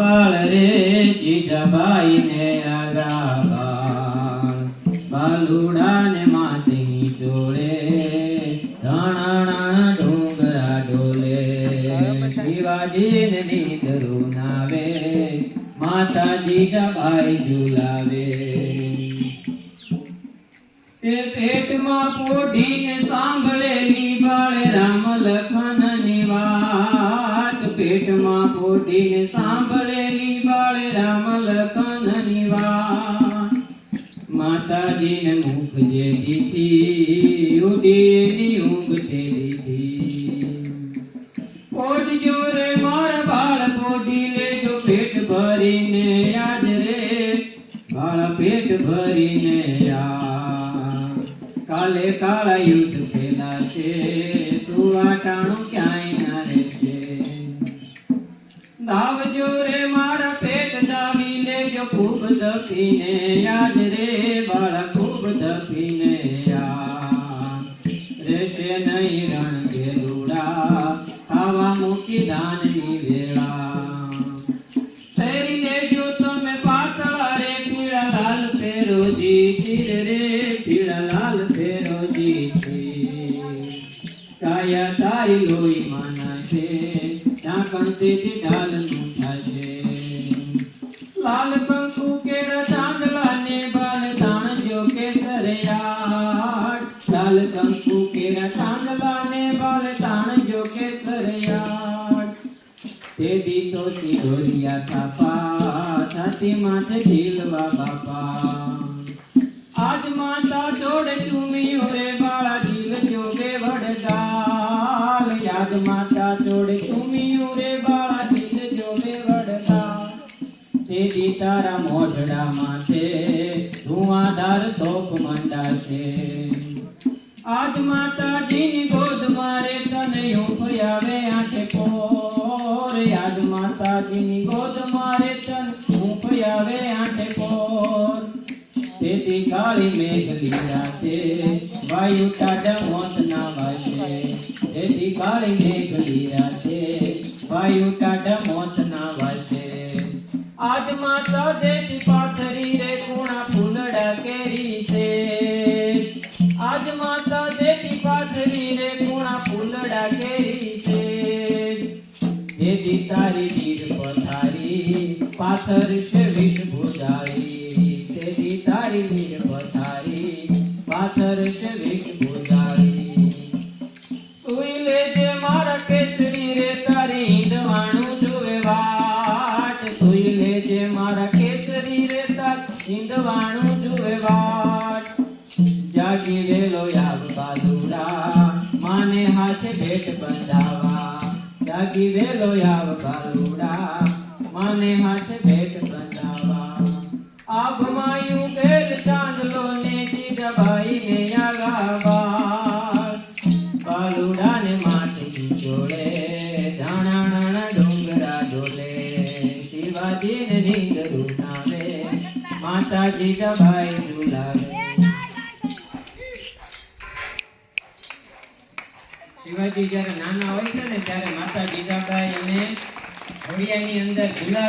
બાળ રે જીજાબાઈ ને બાલુડાને માટી જોડે ધણાણા ડુંગરા ડોલે શિવાજીને નીંદરું નાવે માતા જીજાબાઈ ઝુલાવે. તે પેટમાં પોઢીને સાંભળેલી બાળ રામ લખન પેટમાં પોઢીને સાંભળેલી બાળ રામ લખનની વાત માતાજીને મુખ જે દીધી ઉડીની ઊંઘ તે દીધી. પોટ જોરે માર બાળ પોઢી લેજો, પેટ ભરીને યાદ રે. બાળ પેટ ભરીને યાદ કાલે કાળા યુદ્ધ પેલા છે તું આટાણું ક્યાંય ના રહેશે દાવજો રે મારા પેટ દાવી લેજો ખૂબ દફીને યાદ રે બાળા, ખૂબ દફીને યાદ રહેશે નહીં રણ ગેલુડા ખાવા મૂકી દાનની વેળા પહેરી લેજો તમે પાતળા રે પીળા લાલ ફેરોજી તીર રે, પીળા લાલ ફેરોજી તીર. કાયા તારી લોહી માના છે ઢાંકણ તેથી ઢાલનું થશે લાલ કંકુ કેરા ચાંદલા ને બાલ તાણજો કેસરિયાળ લાલ કંકુ કેરા ચાંદલા ને બાલ માથે ઝીલવા બાપા. આજ માતા જોડે ચૂમિયો રે તેથી તારા મોઢડા માથે ધુઆધાર તોપ મંડાશે આજ માતાજીની ગોદ મારે તને ઉપયાવે આંખે પોર. આજ માતાજીની ગોદ મારે તને ઉપયાવે આંખે પોર. તેથી કાળી મેઘ લીલા છે, વાયુ ટાઢા મોત ના વાસે તેથી કાળી મેઘ લીલા છે, વાયુ આજ માતા દેતી પાથરી રે કુણા ફૂલડા કેરી છે. આજ માતા દેતી પાથરી રે કુણા ફૂલડા કેરી છે. દેદી તારી વીર પથારી પાથર છે વિષ ભોજાળી દેદી તારી વીર ઈંદવાણું જોવે વાટ. જાગી વેલો યાદ બાલુડા માને હાથે ભેટ બંધાવા. જાગી વેલો યાવ બાલુડા માને હાથે ભેટ બંધાવા. આભમાયું ઘેર ચાંદલો ને જીજાબાઈ ને આગાવા બાલુડાને માટી જોડે માતાજી જબાઈ ઝુલાવે શિવાજી જ્યારે નાના હોય છે ને, ત્યારે માતા જીજાબાઈ એને ઘોડિયાની અંદર ઝુલાવે